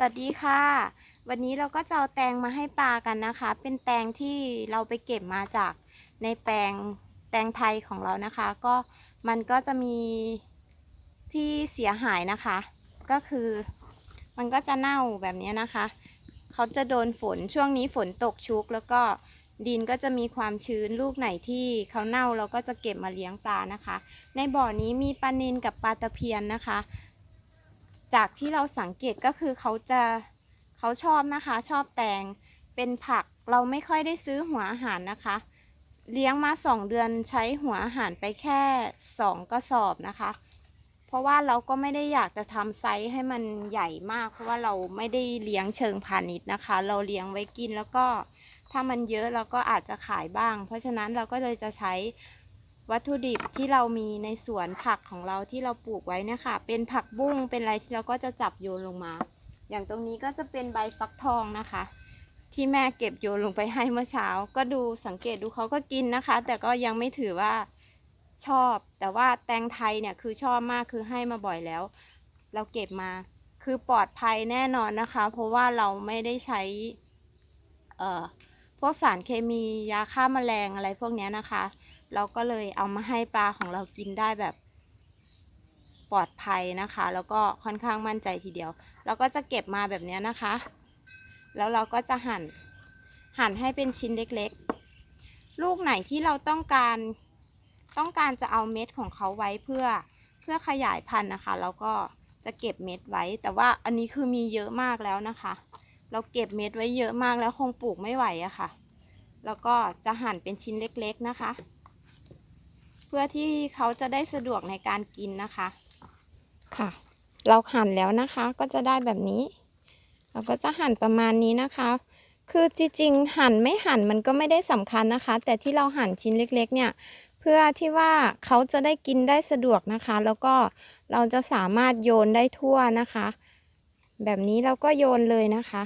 สวัสดีค่ะ วันนี้เราก็จะเอาแตงมาให้ปลากันนะคะ เป็นแตงที่เราไปเก็บมาจากในแปลงแตงไทยของเรานะคะ ก็มันก็จะมีที่เสียหายนะคะ ก็คือมันก็จะเน่าแบบนี้นะคะ เขาจะโดนฝนช่วงนี้ฝนตกชุก แล้วก็ดินก็จะมีความชื้นลูกไหนที่เขาเน่าเราก็จะเก็บมาเลี้ยงปลานะคะ ในบ่อนี้มีปลานิลกับปลาตะเพียนนะคะ จากที่เราสังเกตก็คือเขาจะเขาชอบนะคะ ชอบแตงเป็นผักเราไม่ค่อยได้ซื้อหัวอาหารนะคะ เลี้ยงมาสองเดือนใช้หัวอาหารไปแค่สองกระสอบนะคะ เพราะว่าเราก็ไม่ได้อยากจะทำไซส์ให้มันใหญ่มาก เพราะว่าเราไม่ได้เลี้ยงเชิงพาณิชย์นะคะ เราเลี้ยงไว้กินแล้วก็ถ้ามันเยอะเราก็อาจจะขายบ้าง เพราะฉะนั้นเราก็เลยจะใช้ วัตถุดิบที่เรามีในสวนผักของเราที่เราปลูกไว้เนี่ยค่ะ เป็นผักบุ้งเป็นอะไรที่เราก็จะจับโยนลงมา อย่างตรงนี้ก็จะเป็นใบฟักทองนะคะ ที่แม่เก็บโยนลงไปให้เมื่อเช้า ก็ดูสังเกตดูเขาก็กินนะคะ แต่ก็ยังไม่ถือว่าชอบ แต่ว่าแตงไทยเนี่ยคือชอบมากคือให้มาบ่อยแล้ว เราเก็บมาคือปลอดภัยแน่นอนนะคะ เพราะว่าเราไม่ได้ใช้เอ่อพวกสารเคมียาฆ่าแมลงอะไรพวกนี้นะคะ เราก็เลยเอามาให้ปลาของเรากินได้แบบ ปลอดภัยนะคะ แล้วก็ค่อนข้างมั่นใจทีเดียว เราก็จะเก็บมาแบบนี้นะคะ แล้วเราก็จะหั่นหั่นให้เป็นชิ้นเล็กๆ ลูกไหนที่เราต้องการต้องการจะเอาเม็ดของเขาไว้เพื่อเพื่อขยายพันธุ์นะคะเราก็จะเก็บเม็ดไว้ แต่ว่าอันนี้คือมีเยอะมากแล้วนะคะ เราเก็บเม็ดไว้เยอะมากแล้วคงปลูกไม่ไหวอะค่ะ แล้วก็จะหั่นเป็นชิ้นเล็กๆนะคะ เพื่อที่เขาจะได้สะดวกในการกินนะคะ ค่ะ เราหั่นแล้วนะคะก็จะได้แบบนี้ เราก็จะหั่นประมาณนี้นะคะ คือจริงๆหั่นไม่หั่นมันก็ไม่ได้สำคัญนะคะ แต่ที่เราหั่นชิ้นเล็ก ๆ เนี่ย เพื่อที่ว่าเขาจะได้กินได้สะดวกนะคะ แล้วก็เราจะสามารถโยนได้ทั่วนะคะ แบบนี้เราก็โยนเลยนะคะ